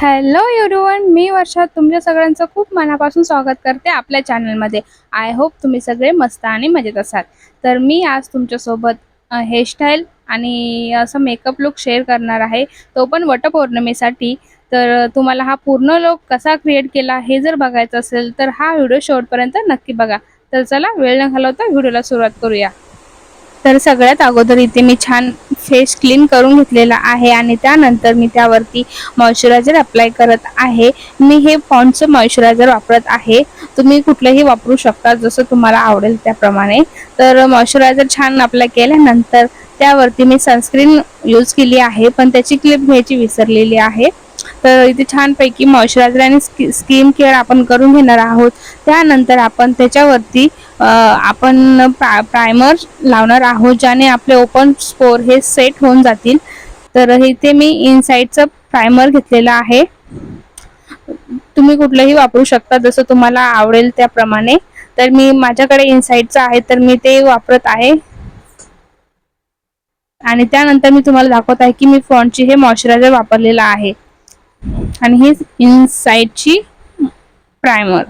Hello everyone मी वर्षा. तुमच्या सगळ्यांचं खूप मनापासून स्वागत करते आपल्या चॅनलमध्ये आय होप तुम्ही सगळे मस्त आणि मजेत असाल. तर मी आज तुमच्यासोबत हेअरस्टाईल आणि असं मेकअप लुक शेअर करणार आहे. तो पण वटपौर्णिमेसाठी. तर तुम्हाला हा पूर्ण लुक कसा क्रिएट केला हे जर बघायचं असेल तर हा व्हिडिओ शेवटपर्यंत नक्की बघा. तर चला वेळ न घालवता व्हिडिओला सुरुवात करूया. तर सगळ्यात अगोदर इथे मी छान फेस क्लीन करून घेतलेला आहे आणि त्यानंतर मी त्यावरती मॉइश्चरायझर अप्लाय करत आहे. मी हे पॉन्डचं मॉइश्चरायझर वापरत आहे. तुम्ही कुठलंही वापरू शकता जसं तुम्हाला आवडेल त्याप्रमाणे. तर मॉइश्चरायझर छान अप्लाय केल्यानंतर त्यावरती मी सनस्क्रीन यूज केली आहे पण त्याची क्लिप घ्यायची विसरलेली आहे. तर इथे छानपैकी मॉइश्चरायझर आणि स्कि स्किन केअर आपण करून घेणार आहोत. त्यानंतर आपण त्याच्यावरती आपण प्रा प्रायमर लावणार आहोत ज्याने आपले ओपन स्पोर हे सेट होऊन जातील. तर इथे मी इनसाईडचं प्रायमर घेतलेलं आहे. तुम्ही कुठलंही वापरू शकता जसं तुम्हाला आवडेल त्याप्रमाणे. तर मी माझ्याकडे इनसाईडचं आहे तर मी ते वापरत आहे. आणि त्यानंतर मी तुम्हाला दाखवत आहे की मी फ्रॉन्टची हे मॉइश्चरायझर वापरलेलं आहे. आणि ही इनसाईडची प्रायमर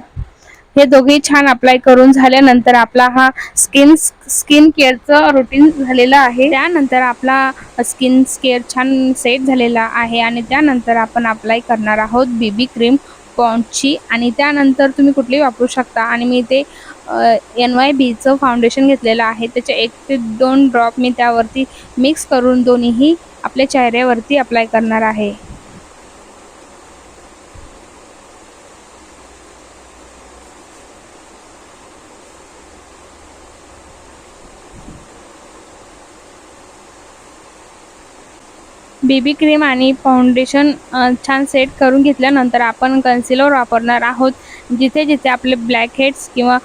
हे दोघे छान अप्लाय करून झाल्यानंतर आपला हा स्किन स्किन केअरचं रुटीन झालेलं आहे. त्यानंतर आपला स्किन केअर छान सेट झालेला आहे आणि त्यानंतर आपण अप्लाय करणार आहोत बेबी क्रीम पॉन्डची. आणि त्यानंतर तुम्ही कुठलीही वापरू शकता. आणि मी ते एन वाय बीचं फाउंडेशन घेतलेलं आहे. त्याचे एक ते दोन ड्रॉप मी त्यावरती मिक्स करून दोन्हीही आपल्या चेहऱ्यावरती अप्लाय करणार आहे. बेबी क्रीम आणि फाउंडेशन छान सेट करून घेतल्यानंतर आपण कन्सिलर वापरणार आहोत. जिथे जिथे आपले ब्लॅक हेड्स किंवा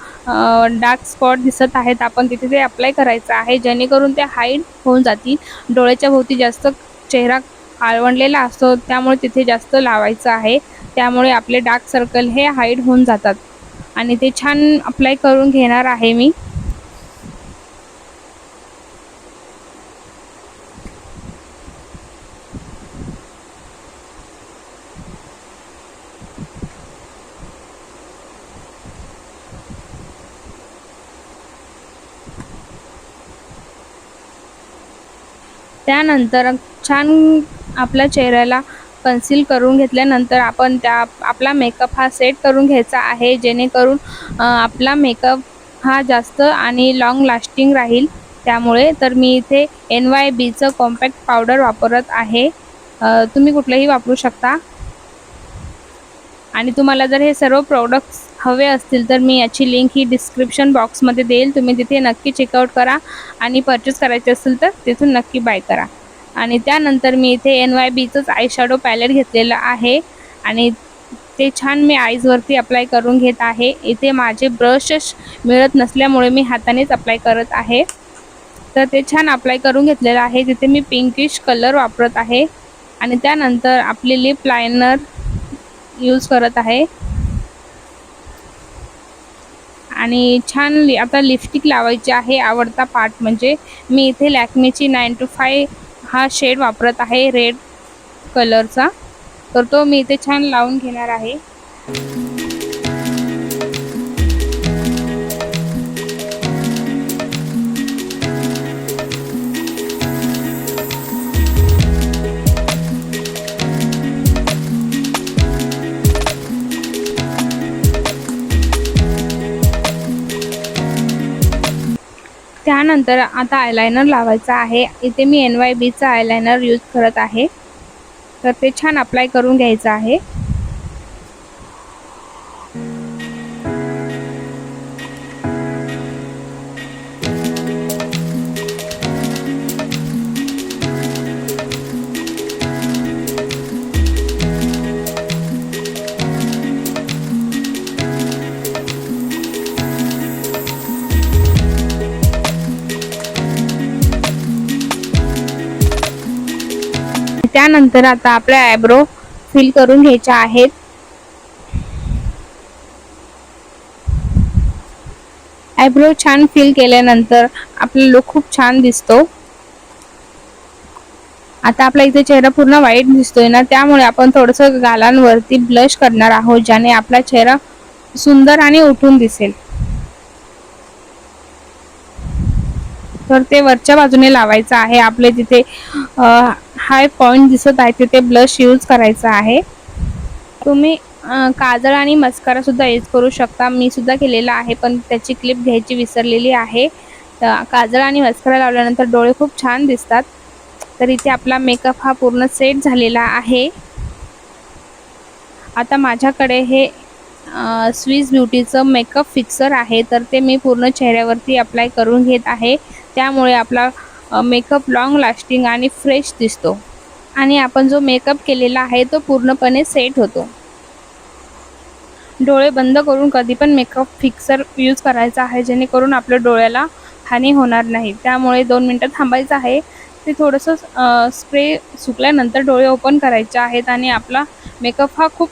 डार्क स्पॉट दिसत आहेत आपण तिथे ते अप्लाय करायचं आहे. जेणेकरून ते हाईड होऊन जातील. डोळ्याच्या भोवती जास्त चेहरा आळवणलेला असतो त्यामुळे तिथे जास्त लावायचं आहे. त्यामुळे आपले डार्क सर्कल हे हाईड होऊन जातात. आणि ते छान अप्लाय करून घेणार आहे मी. त्यानंतर छान आपल्या चेहऱ्याला कन्सील करून घेतल्यानंतर आपण त्या आपला मेकअप हा सेट करून घ्यायचा आहे जेणेकरून आपला मेकअप हा जास्त आणि लाँग लास्टिंग राहील. त्यामुळे तर मी इथे एन वाय बीचं कॉम्पॅक्ट पावडर वापरत आहे. तुम्ही कुठलंही वापरू शकता. आणि तुम्हाला जर हे सर्व प्रोडक्ट्स हवे असतील तर मी याची लिंक ही डिस्क्रिप्शन बॉक्समध्ये देईल. तुम्ही तिथे नक्की चेकआउट करा आणि परचेस करायचे असेल तर तिथून नक्की बाय करा. आणि त्यानंतर मी इथे एन वाय बीचंच आय शॅडो पॅलेट घेतलेलं आहे. आणि ते छान मी आईजवरती अप्लाय करून घेत आहे. इथे माझे ब्रशेस मिळत नसल्यामुळे मी हातानेच अप्लाय करत आहे. तर ते छान अप्लाय करून घेतलेलं आहे. तिथे मी पिंकिश कलर वापरत आहे. आणि त्यानंतर आपली लिप लायनर यूज करत आहे. आणि छान लि आता लिपस्टिक लावायची आहे. आवडता पार्ट म्हणजे मी इथे लॅक्मेची नाईन टू फाय हा शेड वापरत आहे रेड कलरचा तर तो मी इथे छान लावून घेणार आहे. त्यानंतर आता आयलायनर लावायचा आहे. इथे मी एन वाय बीचा आयलायनर यूज करत आहे. तर ते छान अप्लाय करून घ्यायचं आहे. त्यानंतर आता आपल्या आयब्रो फिल करून घ्यायच्या आहेत. आयब्रो छान फिल केल्यानंतर आपला लुक खूप छान दिसतो. आता आपला इथे चेहरा पूर्ण वाईट दिसतोय ना त्यामुळे आपण थोडंसं गालांवरती ब्लश करणार आहोत ज्याने आपला चेहरा सुंदर आणि उठून दिसेल. तर ते वरच्या बाजूने लावायचं आहे. आपले तिथे हाय पॉइंट दिसत आहे तिथे ब्लश यूज करायचा आहे. तुम्ही काजळ आणि मस्कारा सुद्धा यूज करू शकता. मी सुद्धा केलेला आहे पण त्याची क्लिप घ्यायची विसरलेली आहे. तर काजळ आणि मस्कारा लावल्यानंतर डोळे खूप छान दिसतात. तर इथे आपला मेकअप हा पूर्ण सेट झालेला आहे. आता माझ्याकडे हे स्विस ब्युटीचं मेकअप फिक्सर आहे. तर ते मी पूर्ण चेहऱ्यावरती अप्लाय करून घेत आहे. त्यामुळे आपला मेकअप लॉंग लास्टिंग आणि फ्रेश दिसतो. आणि आपण जो मेकअप केलेला आहे तो पूर्णपणे सेट होतो. डोळे बंद करून कधी पण मेकअप फिक्सर यूज करायचा आहे जेणेकरून आपल्या डोळ्याला हानी होणार नाही. त्यामुळे दोन मिनटं थांबायचं आहे. ते थोडंसं स्प्रे सुकल्यानंतर डोळे ओपन करायचे आहेत आणि आपला मेकअप हा खूप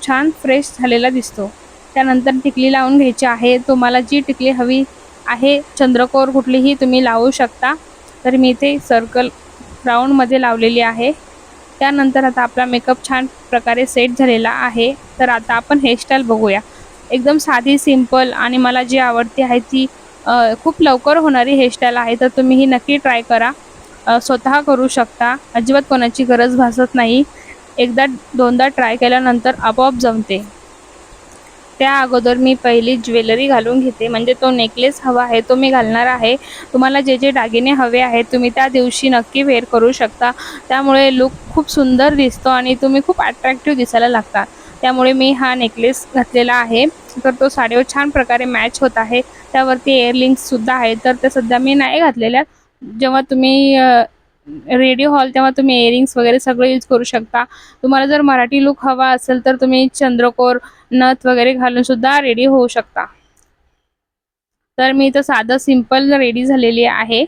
छान फ्रेश झालेला दिसतो. त्यानंतर टिकली लावून घ्यायची आहे. तुम्हाला जी टिकली हवी आहे चंद्रकोर कुठलीही तुम्ही लावू शकता. तर मी इथे सर्कल राऊंडमध्ये लावलेली आहे. त्यानंतर आता आपला मेकअप छान प्रकारे सेट झालेला आहे. तर आता आपण हेअरस्टाईल बघूया. एकदम साधी सिंपल आणि मला जी आवडते आहे ती खूप लवकर होणारी हेअरस्टाईल आहे. तर तुम्ही ही नक्की ट्राय करा. स्वतः करू शकता. अजिबात कोणाची गरज भासत नाही. एकदा दोनदा ट्राय केल्यानंतर आपोआप जमते. त्या अगोदर मी पहिली ज्वेलरी घालून घेते. म्हणजे तो नेकलेस हवा आहे तो मी घालणार आहे. तुम्हाला जे जे दागिने हवे आहेत तुम्ही त्या दिवशी नक्की वेअर करू शकता. त्यामुळे लुक खूप सुंदर दिसतो आणि तुम्ही खूप अट्रॅक्टिव्ह दिसायला लागता. त्यामुळे मी हा नेकलेस घातलेला आहे. तर तो साडीवर छान प्रकारे मॅच होत आहे. त्यावरती एअरलिंक्ससुद्धा आहे तर ते सध्या मी नाही घातलेल्या. जेव्हा तुम्ही रेडिओ हॉल तेव्हा तुम्ही इयरिंग्स वगैरे सगळं यूज करू शकता. तुम्हाला जर मराठी लुक हवा असेल तर तुम्ही चंद्रकोर नथ वगैरे घालून सुद्धा रेडी होऊ शकता. तर मी इथं साधं सिंपल रेडी झालेली आहे.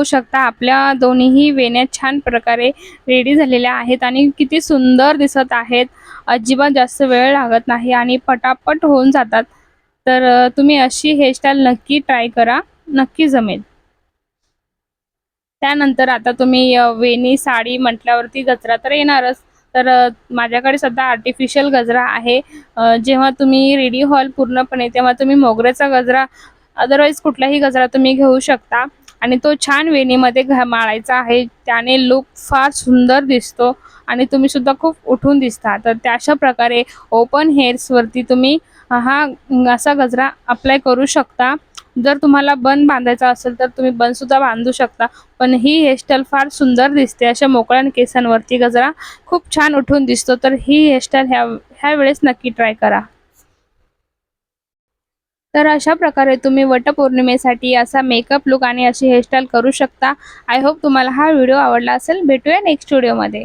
बघू शकता. आपल्या दोन्हीही वेण्या छान प्रकारे रेडी झालेल्या आहेत आणि किती सुंदर दिसत आहेत. अजिबात जास्त वेळ लागत नाही आणि पटापट होऊन जातात. तर तुम्ही अशी हेअरस्टाईल नक्की ट्राय करा. नक्की जमेल. त्यानंतर आता तुम्ही वेणी साडी म्हटल्यावरती गजरा तर येणारच. तर माझ्याकडे सध्या आर्टिफिशियल गजरा आहे. जेव्हा तुम्ही रेडी हॉल पूर्णपणे तेव्हा तुम्ही मोगऱ्याचा गजरा अदरवाईज कुठलाही गजरा तुम्ही घेऊ शकता. आणि तो छान वेणीमध्ये घ माळायचा आहे. त्याने लुक फार सुंदर दिसतो आणि तुम्ही सुद्धा खूप उठून दिसता. तर त्या अशा प्रकारे ओपन हेअर्सवरती तुम्ही हा असा गजरा अप्लाय करू शकता. जर तुम्हाला बन बांधायचा असेल तर तुम्ही बन सुद्धा बांधू शकता. पण ही हेअरस्टाईल फार सुंदर दिसते. अशा मोकळ्या केसांवरती गजरा खूप छान उठून दिसतो. तर ही हेअरस्टाईल ह्या ह्या वेळेस नक्की ट्राय करा. तर अशा प्रकारे तुम्ही वटपौर्णिमेसाठी असा मेकअप लुक आणि अशी हेअरस्टाईल करू शकता. आय होप तुम्हाला हा व्हिडिओ आवडला असेल. भेटूया नेक्स्ट व्हिडिओमध्ये